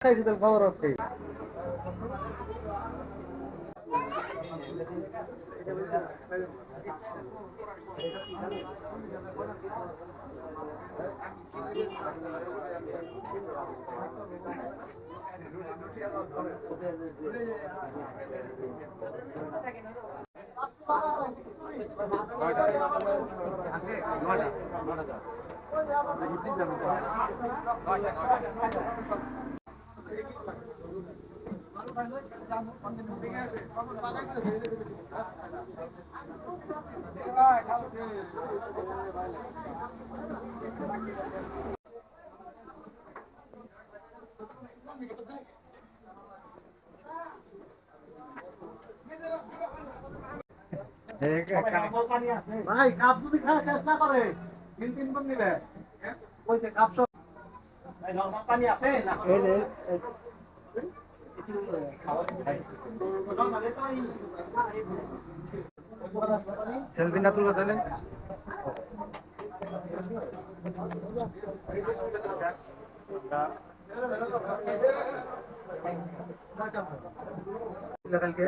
খাইছি তাহলে খবর আছে ভাই কাপ যদি খাওয়া শেষ না করে তিন তিন বার নিবে কইছে কাপ সব সেলফি না তুলবে তাহলে? কালকে